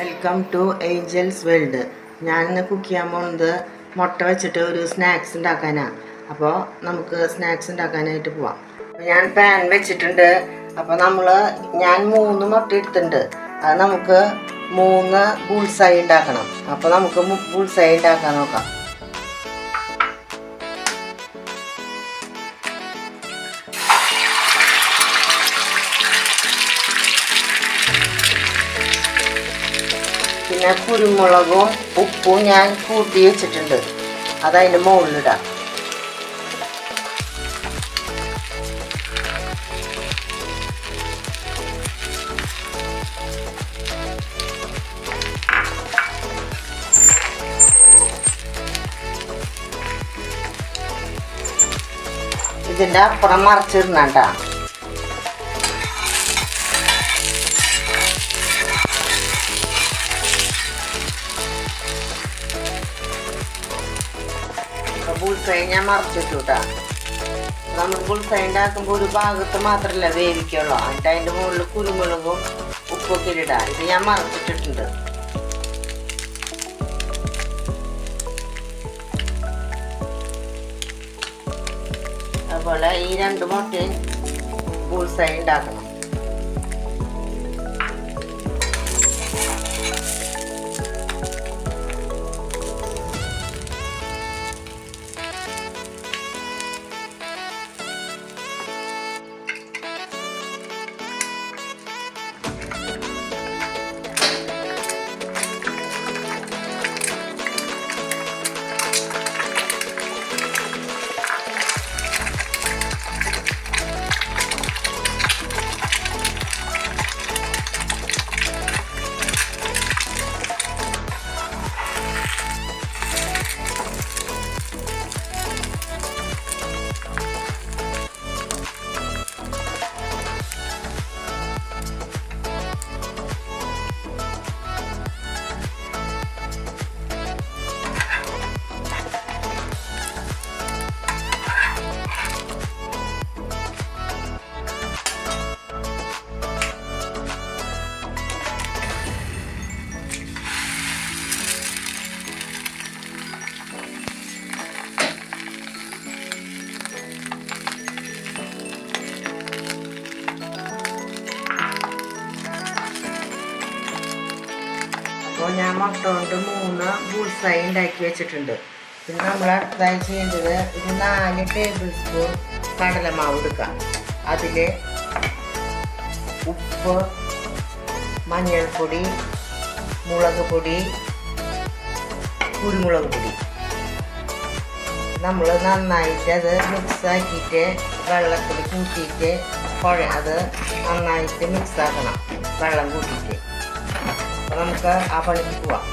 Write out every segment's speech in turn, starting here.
Welcome to Angeles world ഞാൻ ഇന്ന് cook ചെയ്യാൻ പോകുന്നത് മുട്ട വെച്ചിട്ട് ഒരു സ്നാക്സ് ഉണ്ടാക്കാനാണ് അപ്പോൾ നമുക്ക് സ്നാക്സ് ഉണ്ടാക്കാനായിട്ട് പോവാം. ഞാൻ പാൻ വെച്ചിട്ടുണ്ട്. അപ്പോൾ നമ്മൾ ഞാൻ മൂന്ന് മുട്ട എടുത്തിട്ടുണ്ട്. അത് നമുക്ക് മൂന്ന് ബുൾസായി ഉണ്ടാക്കണം. അപ്പോൾ നമുക്ക് ബുൾസായി ഉണ്ടാക്കാൻ നോക്കാം. പിന്നെ കുരുമുളകും ഉപ്പും ഞാൻ കൂട്ടി വെച്ചിട്ടുണ്ട്. അതതിന്റെ മുകളിലിടാം. ഇതിന്റെ അപ്പുറം മറിച്ചിടണട്ടാ ബുൾസൈ ഞാൻ മറച്ചിട്ടു കേട്ടാ നമ്മൾ ഫുൾ ഫ്രൈ ഉണ്ടാക്കുമ്പോൾ ഒരു ഭാഗത്ത് മാത്രമല്ല വേവിക്കുള്ളൂ. എന്നിട്ട് അതിന്റെ മുകളിൽ കുരുമുളകും ഉപ്പൊക്കെ ഇടാം. ഇത് ഞാൻ മറച്ചിട്ടിട്ടുണ്ട്. അതുപോലെ ഈ രണ്ട് മുട്ടയും ഫ്രൈ ഉണ്ടാക്കണം. ഞാൻ മുട്ട കൊണ്ട് മൂന്ന് ബുൾസായി ഉണ്ടാക്കി വെച്ചിട്ടുണ്ട്. പിന്നെ നമ്മൾ അടുത്തതായി ചെയ്യേണ്ടത് ഒരു നാല് ടേബിൾ സ്പൂൺ കടലമാവ് എടുക്കാം അതിൽ ഉപ്പ് മഞ്ഞൾപ്പൊടി മുളക് പൊടി കുരുമുളക് പൊടി. നമ്മൾ നന്നായിട്ട് അത് മിക്സാക്കിയിട്ട് വെള്ളത്തിൽ കൂട്ടിയിട്ട് കുഴ അത് നന്നായിട്ട് മിക്സാക്കണം വെള്ളം കൂട്ടിയിട്ട്. അപ്പോൾ നമുക്ക് ആ പണിക്ക് പോവാം.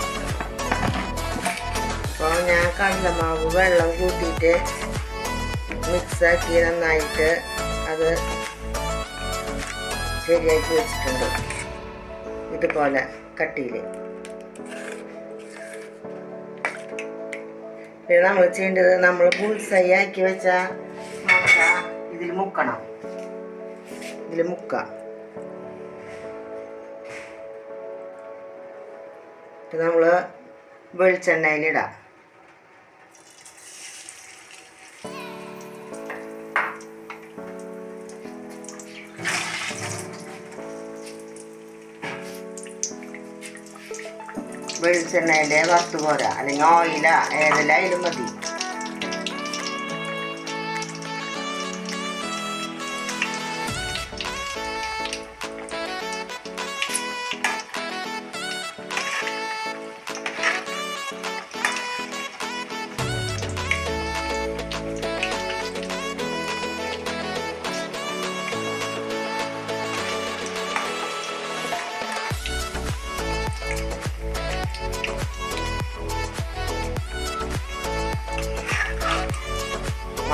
അപ്പോൾ ഞാൻ കടലമാവ് വെള്ളം കൂട്ടിയിട്ട് മിക്സാക്കി നന്നായിട്ട് അത് ശരിയാക്കി വെച്ചിട്ടുണ്ട്. ഇതുപോലെ കട്ടിയിൽ പിന്നെ നമ്മൾ ചെയ്യേണ്ടത് നമ്മൾ പുൽസൈ ആക്കി വെച്ച ഇതിൽ മുക്കണം. ഇതിൽ മുക്കാം. ഇത് നമ്മൾ വെളിച്ചെണ്ണയിലിടാം. വെളിച്ചെണ്ണയിലെ വറുത്ത് പോരാ. അല്ലെങ്കിൽ ഓയില ഇടും മതി.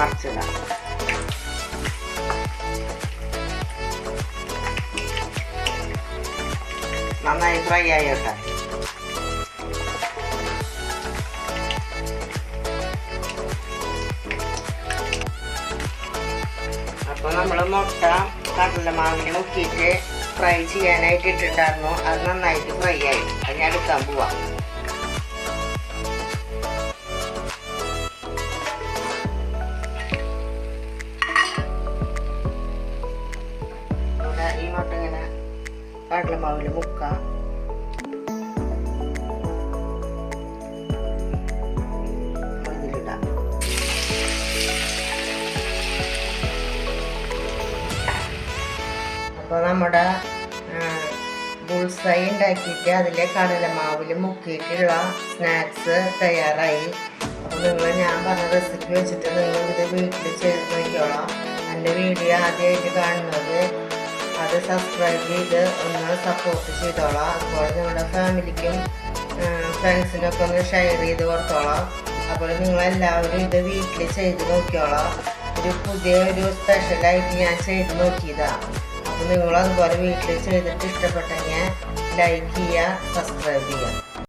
മറിച്ചിടാം നന്നായി ഫ്രൈ ആയിട്ടെ. അപ്പോൾ നമ്മൾ മുട്ട കടലമാവിൽ മുക്കിയിട്ട് ഫ്രൈ ചെയ്യാനായിട്ട് ഇട്ടിട്ടുണ്ടായിരുന്നു. അത് നന്നായിട്ട് ഫ്രൈ ആയി. അത് ഞാൻ പോവാം. കടലമാവിൽ മുക്കാം ഇതിലിടാം അപ്പോൾ നമ്മുടെ ബുൾസൈ ഉണ്ടാക്കിയിട്ട് അതിലെ കടലമാവിൽ മുക്കിയിട്ടുള്ള സ്നാക്സ് തയ്യാറായി. അപ്പോൾ നിങ്ങൾ ഞാൻ പറഞ്ഞ റെസിപ്പി വെച്ചിട്ട് നിങ്ങൾ ഇത് വീട്ടിൽ ചെയ്ത് നോക്കിയോളാം എന്റെ വീഡിയോ ആദ്യമായിട്ട് കാണുന്നത് അത് സബ്സ്ക്രൈബ് ചെയ്ത് ഒന്ന് സപ്പോർട്ട് ചെയ്തോളാം. അതുപോലെ നിങ്ങളുടെ ഫാമിലിക്കും ഫ്രണ്ട്സിനൊക്കെ ഒന്ന് ഷെയർ ചെയ്ത് കൊടുത്തോളാം. അപ്പോൾ നിങ്ങളെല്ലാവരും ഇത് വീട്ടിൽ ചെയ്ത് നോക്കിയോളാം ഒരു പുതിയ ഒരു സ്പെഷ്യലായിട്ട് ഞാൻ ചെയ്ത് നോക്കിയതാണ് അപ്പോൾ നിങ്ങൾ അതുപോലെ വീട്ടിൽ ചെയ്തിട്ട് ഇഷ്ടപ്പെട്ടെങ്കിൽ ലൈക്ക് ചെയ്യുക സബ്സ്ക്രൈബ് ചെയ്യുക.